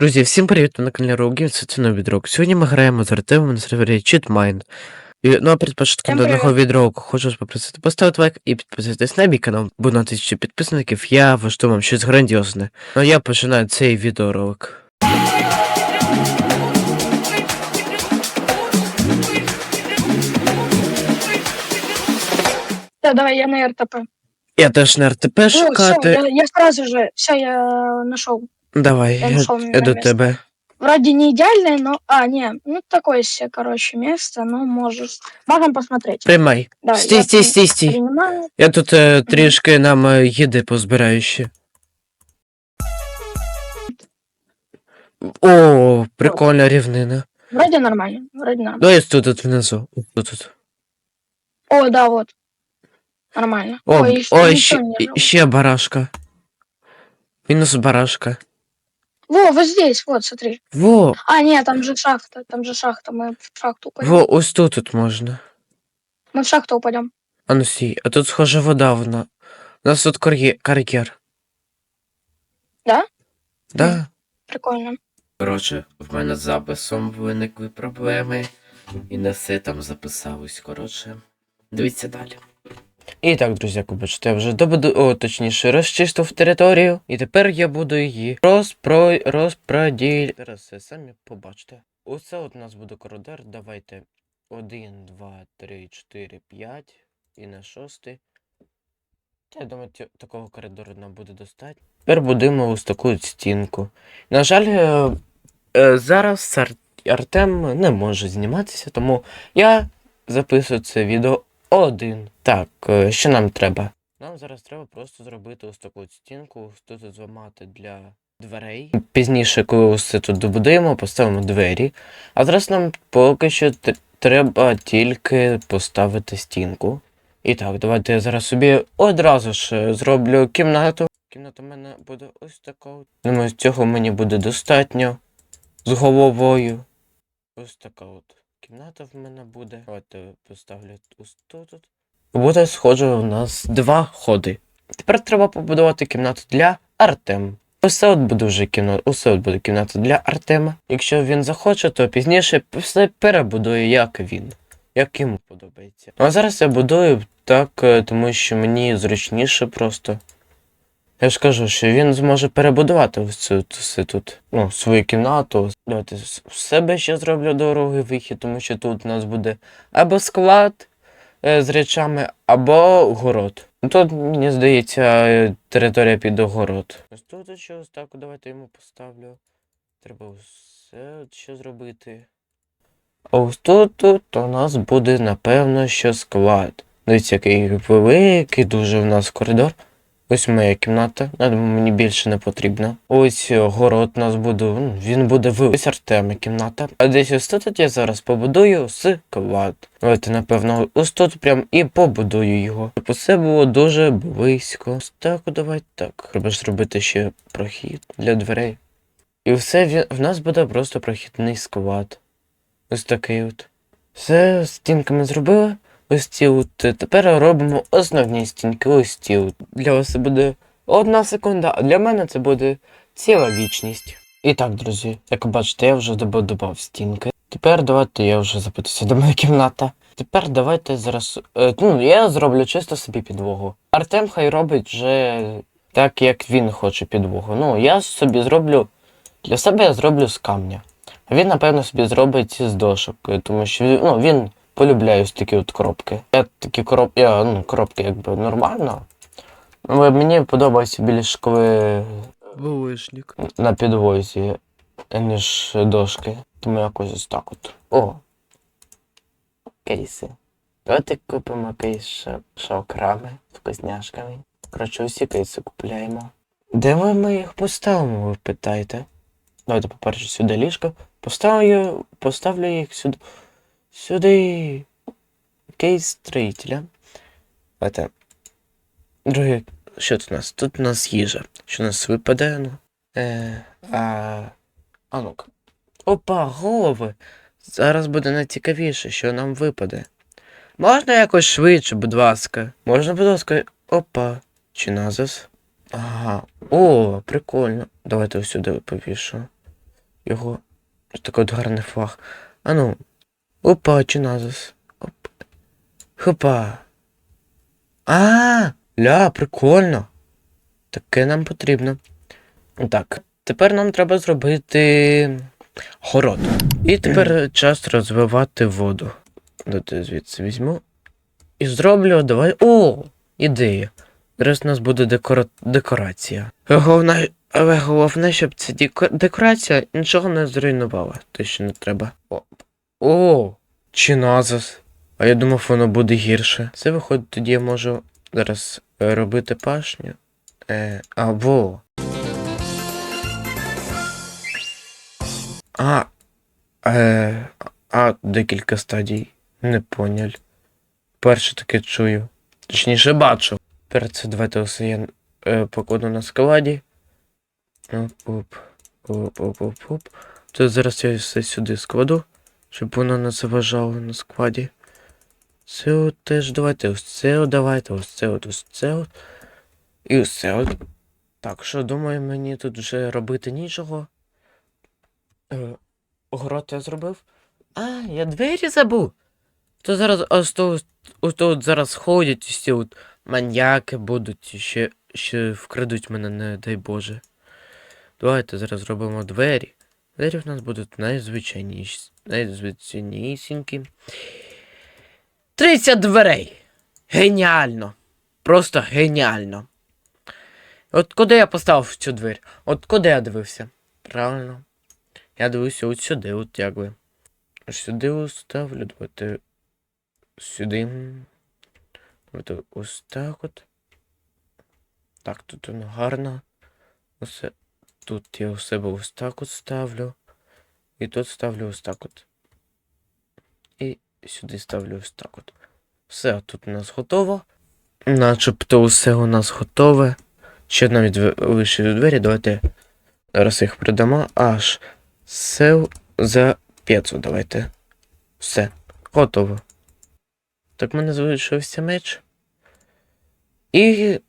Друзі, всім привіт, ви на каналі Роугів, це новий відрок. Сьогодні ми граємо з Артемом на сервері Cheatmine. І, ну а перед початком даного відроку хочу вас попросити поставити лайк і підписатись на мій канал, бо на тисячу підписників я влаштую вам щось грандіозне. Ну а я починаю цей відеоролик. Да, давай, я на РТП. Я теж на РТП Ну, все, шукати. я, я сразу же, все, я нашел. Давай, я я, я до место. тебе. Вроде не идеальное, но... А, не, ну такое себе, короче, место, ну, может. Можем посмотреть. Приймай. Давай, стій, стій, стій, стій. Принимаю. Я тут е, трішки нам е, їди позбираю ще. О, прикольна рівнина. Вроде нормально, вроде нормально. Давай тут, тут внизу. Тут, тут. О, да, вот. Нормально. О, Ой, о, ще, ще барашка. Мінус барашка. Во, вот здесь, вот, смотри. Во, А, нет, там же шахта, там же шахта, мы в шахту упадем. во, ось тут тут можна. Мы в шахту упадем. А ну стій, а тут схоже вода вона. У нас тут кар'єр. Да? Да. Прикольно. Коротше, в мене з записом виникли проблеми. І не все там записалось, коротше. Дивіться далі. І так, друзі, як бачите, я вже добуду, о, точніше, розчистив територію, і тепер я буду її розпро... розподіл... Зараз все самі побачите. Оце от у нас буде коридор, давайте 1, 2, 3, 4, 5 і на шостий. Я думаю, такого коридору нам буде достатньо. Тепер будемо ось таку стінку. На жаль, е, е, зараз Артем не може зніматися, тому я записую це відео один. Так, е, що нам треба? Нам зараз треба просто зробити ось таку стінку, тут зламати для дверей. Пізніше, коли ось це тут добудуємо, поставимо двері. А зараз нам поки що треба тільки поставити стінку. І так, давайте я зараз собі одразу ж е, зроблю кімнату. Кімната в мене буде ось така. Думаю, цього мені буде достатньо. З головою. Ось така от кімната в мене буде. Давайте поставлю ось тут. Буде схоже у нас два ходи. Тепер треба побудувати кімнату для Артем. Ось це от буде вже кімната, усе от буде кімната для Артема. Якщо він захоче, то пізніше все перебудує, як він, як йому подобається. А зараз я будую так, е, тому що мені зручніше просто. Я ж кажу, що він зможе перебудувати ось цю тут, ну, свою кімнату. Давайте з себе ще зроблю дорогий вихід, тому що тут у нас буде або склад е, з речами, або город. Ну, Тут, мені здається, е, територія під огород. Ось тут ще ось так, давайте йому поставлю. Треба все ще зробити. А ось тут, тут у нас буде, напевно, що склад. Дивіться, який великий дуже в нас коридор. Ось моя кімната, мені більше не потрібно. Ось е, город у нас буде, ну, він буде в ось Артема кімната. А десь ось тут я зараз побудую склад. Давайте, напевно, ось тут прям і побудую його. Щоб усе було дуже близько. Ось так, давайте так. Треба ж зробити ще прохід для дверей. І все в нас буде просто прохідний склад. Ось такий от. Все стінками зробили. Ось ці от. е, Тепер робимо основні стінки. Ось ці от. Для вас це буде одна секунда, а для мене це буде ціла вічність. І так, друзі, як бачите, я вже добудував стінки. Тепер давайте я вже запитуся до моя кімната. Тепер давайте зараз. е, ну, я зроблю чисто собі підлогу. Артем хай робить вже так, як він хоче підлогу. Ну, я собі зроблю. Для себе я зроблю з камня. А він, напевно, собі зробить з дошок, тому що ну, він полюбляє ось такі от коробки. Я такі короб... я, ну, коробки якби нормально. Але мені подобається більш коли Вулишник. на підвозі, ніж дошки. Тому якось ось так от. О. Кейси. Давайте купимо кейс шокрами з вкусняшками. Коротше, усі кейси купляємо. Де ми, ми їх поставимо, ви питаєте? Давайте, по-перше, сюди ліжко. Поставлю, поставлю їх сюди. Сюди. Кейс строїтеля. Давайте. Друге, що тут у нас? Тут у нас їжа. Що у нас випаде? Ну? Е, а, а ну-ка. Опа, голови. Зараз буде найцікавіше, що нам випаде. Можна якось швидше, будь ласка. Можна, будь ласка. Опа. Чи назас? Ага. О, прикольно. Давайте ось сюди повішу. його. Такий от гарний флаг. А ну. Опа, чи назас. Оп. Хопа. А, ля, прикольно. Таке нам потрібно. Так, тепер нам треба зробити город. І тепер час розвивати воду. Дати звідси візьму. І зроблю, давай. О! Ідея. Зараз у нас буде декора... декорація. Головне, але головне, щоб ця деко... декорація нічого не зруйнувала. Те, що не треба. О, О чи назас. А я думав, воно буде гірше. Це виходить, тоді я можу зараз е, робити пашню. Е, або. А. Е, а, декілька стадій. Не понял. Перше таке чую. Точніше бачу. Перед це давайте усе я е, покладу на складі. Оп, оп, оп, оп, оп. То зараз я все сюди складу, щоб воно не заважало на складі. Це от теж давайте, ось це от давайте, ось це от, ось це от. І ось це от. Так, що думаю, мені тут вже робити нічого. Е, огород я зробив. А, я двері забув. То зараз ось то, ось то от зараз ходять всі от маньяки будуть, ще, ще вкрадуть мене, не дай Боже. Давайте зараз зробимо двері. Двері в нас будуть найзвичайніші, найзвичайнісінькі. 30 дверей! Геніально! Просто геніально! От куди я поставив цю двері? От куди я дивився? Правильно. Я дивився от сюди, от як би. Сюди ось ставлю, давайте сюди. Давайте ось так от. Так, тут воно гарно. Оце. Тут я у себе ось так от ставлю. І тут ставлю ось так от. І сюди ставлю ось так от. Все тут у нас готово. Начебто усе у нас готове. Ще навіть ви- лишили двері, давайте зараз їх придамо. Аж все за 500 давайте. Все, готово. Так в мене залишився меч. І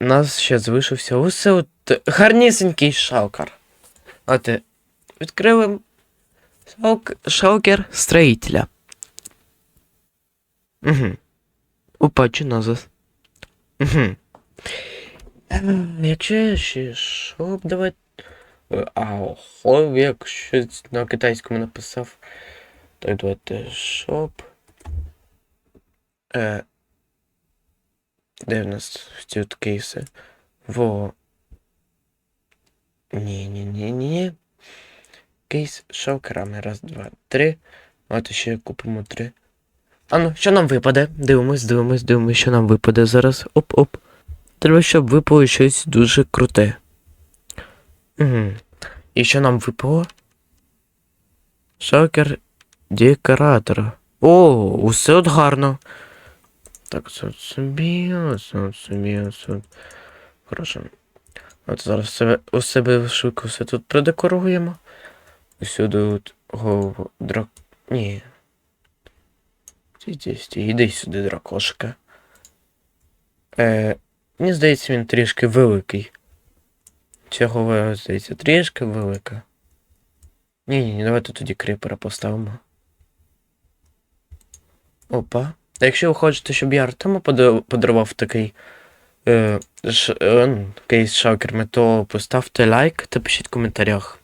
нас ще залишився усе от гарнісінький шалкар. Давайте відкрили шалк... шалкер строїтеля. Угу. Опа, чи назад. Угу. Якщо ще щоб давати. А, хо, як щось на китайському написав. Так, давайте шоп. Е, де в нас ці кейси? Во. Ні, ні, ні, ні. Кейс шокерами. Раз, два, три. Давайте ще купимо три. А ну, що нам випаде? Дивимось, дивимось, дивимось, що нам випаде зараз. Оп-оп. Треба, щоб випало щось дуже круте. Угу. І що нам випало? Шокер декоратора. О, усе от гарно. Так, це от собі, це от. Хорошо. От зараз себе, у себе швидко все тут продекоруємо. Усюди от голову драк... Ні. Іди сюди, дракошка. Е, мені здається, він трішки великий. Голова, здається, трішки велика. Ні, ні, ні, давайте тоді кріпера поставимо. Опа. А якщо ви хочете, щоб я Артему пода- подарував такий е, ш, е, кейс з шокерами, то поставте лайк та пишіть в коментарях.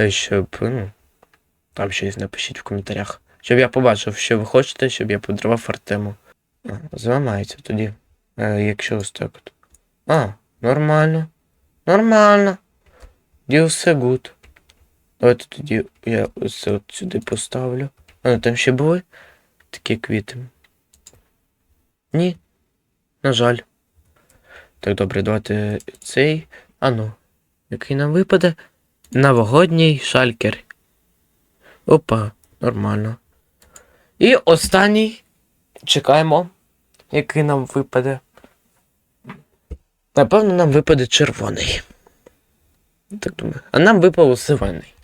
Е, щоб, ну, там щось напишіть в коментарях. Щоб я побачив, що ви хочете, щоб я подарував Артему. Зламається тоді. Е, якщо ось так от. А, нормально. Нормально. Тоді все гуд. Давайте тоді я ось от сюди поставлю. А там ще були такі квіти. Ні. На жаль. Так, добре, давайте цей. А ну. Який нам випаде? Новогодній шалькер. Опа, нормально. І останній. Чекаємо, який нам випаде. Напевно, нам випаде червоний. Так думаю. А нам випав зелений.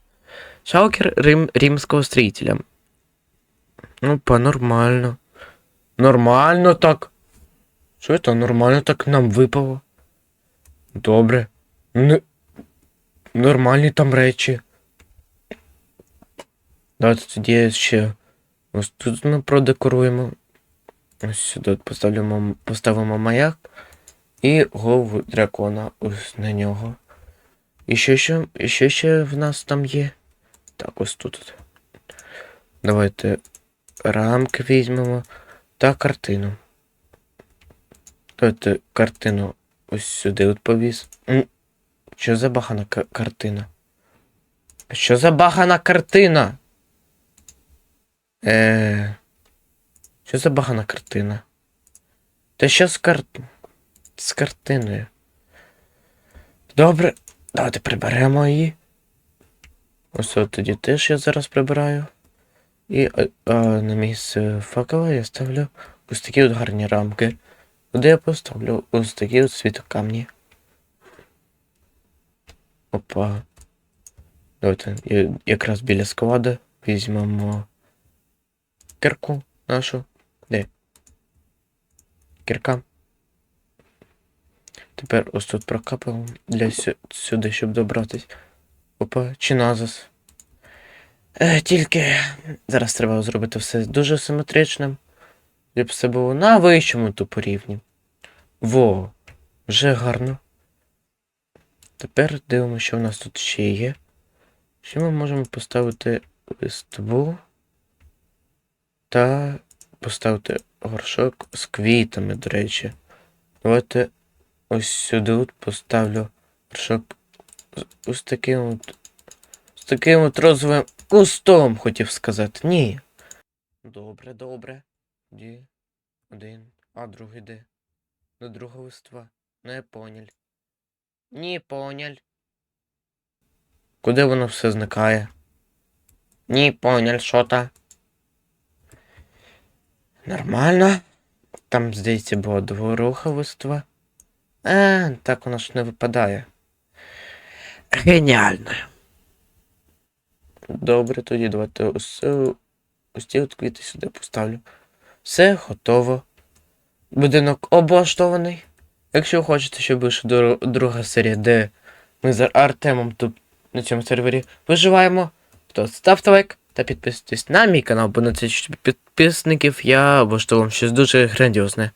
Шалкер Рим, римського строїтеля. Опа, нормально. Нормально так. Що це нормально так нам випало? Добре. Н... Нормальні там речі. Давайте тоді ще ось тут ми продекоруємо. Ось сюди поставимо, поставимо маяк і голову дракона ось на нього. І що ще, і ще в нас там є? Так, ось тут. Давайте рамки візьмемо та картину. Давайте картину ось сюди от повіз. Що за бахана ка- картина? Що за бахана картина? Е. Що за багана картина? Та що з кар... з картиною? Добре, давайте приберемо її. Ось от тоді теж я зараз прибираю. І а, а, на місце факела я ставлю ось такі от гарні рамки. Куди я поставлю ось такі от світокамні. Опа. Давайте якраз біля складу візьмемо кирку нашу. Де? Кірка. Тепер ось тут прокапаємо для сюди, щоб добратись. Опа, чи назас. Е, тільки зараз треба зробити все дуже симетричним. Щоб все було на вищому тупо рівні. Во, вже гарно. Тепер дивимося, що в нас тут ще є. Що ми можемо поставити листву та поставити горшок з квітами, до речі. Давайте ось сюди от поставлю горшок з ось таким от. З таким от розовим кустом, хотів сказати. Ні. Добре, добре. Де? Один. А другий де? До друга листва. Не поняль. Ні, поняль. Куди воно все зникає? Ні, поняль, що та? Нормально. Там, здається, було дворуха листва. А, так воно ж не випадає. Геніально. Добре, тоді давайте ось, ось ці от квіти сюди поставлю. Все готово. Будинок облаштований. Якщо хочете, щоб вийшла друга серія, де ми з Артемом тут на цьому сервері виживаємо, то ставте лайк та підписуйтесь на мій канал, бо на тисячу підписників я влаштовував щось дуже грандіозне.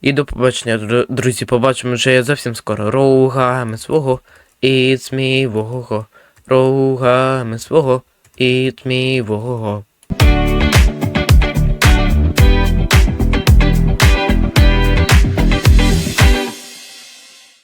І до побачення, друзі, побачимо вже зовсім скоро. Рогами свого, it's me, вого. Рогами свого, і me, вого.